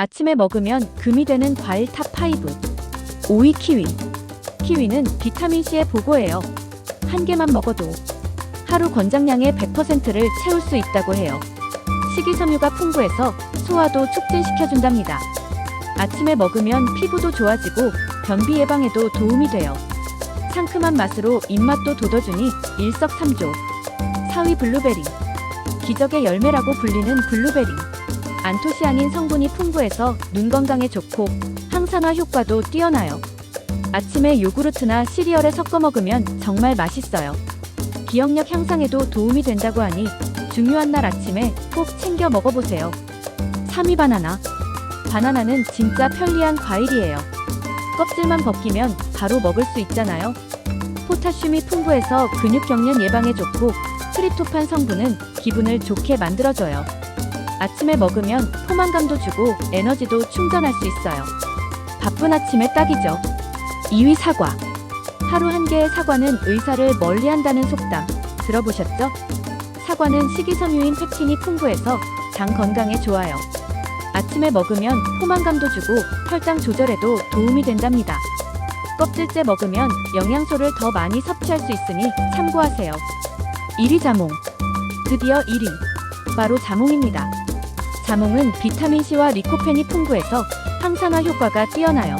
아침에 먹으면 금이 되는 과일 탑 5. 5위 키위. 키위는 비타민C의 보고예요. 한 개만 먹어도 하루 권장량의 100%를 채울 수 있다고 해요. 식이섬유가 풍부해서 소화도 촉진시켜준답니다. 아침에 먹으면 피부도 좋아지고 변비 예방에도 도움이 돼요. 상큼한 맛으로 입맛도 돋워주니 일석삼조. 4위 블루베리. 기적의 열매라고 불리는 블루베리. 안토시아닌 성분이 풍부해서 눈 건강에 좋고 항산화 효과도 뛰어나요. 아침에 요구르트나 시리얼에 섞어 먹으면 정말 맛있어요. 기억력 향상에도 도움이 된다고 하니 중요한 날 아침에 꼭 챙겨 먹어보세요. 3위 바나나. 바나나는 진짜 편리한 과일이에요. 껍질만 벗기면 바로 먹을 수 있잖아요. 포타슘이 풍부해서 근육 경련 예방에 좋고 트립토판 성분은 기분을 좋게 만들어줘요. 아침에 먹으면 포만감도 주고 에너지도 충전할 수 있어요. 바쁜 아침에 딱이죠. 2위 사과. 하루 한 개의 사과는 의사를 멀리 한다는 속담 들어보셨죠? 사과는 식이섬유인 펩틴이 풍부해서 장 건강에 좋아요. 아침에 먹으면 포만감도 주고 혈당 조절에도 도움이 된답니다. 껍질째 먹으면 영양소를 더 많이 섭취할 수 있으니 참고하세요. 1위 자몽. 드디어 1위. 바로 자몽입니다. 자몽은 비타민C와 리코펜이 풍부해서 항산화 효과가 뛰어나요.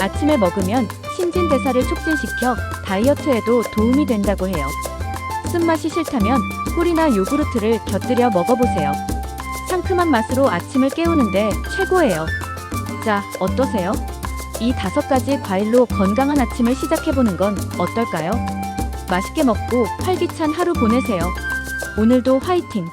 아침에 먹으면 신진대사를 촉진시켜 다이어트에도 도움이 된다고 해요. 쓴맛이 싫다면 꿀이나 요구르트를 곁들여 먹어보세요. 상큼한 맛으로 아침을 깨우는데 최고예요. 자, 어떠세요? 이 다섯 가지 과일로 건강한 아침을 시작해보는 건 어떨까요? 맛있게 먹고 활기찬 하루 보내세요. 오늘도 화이팅!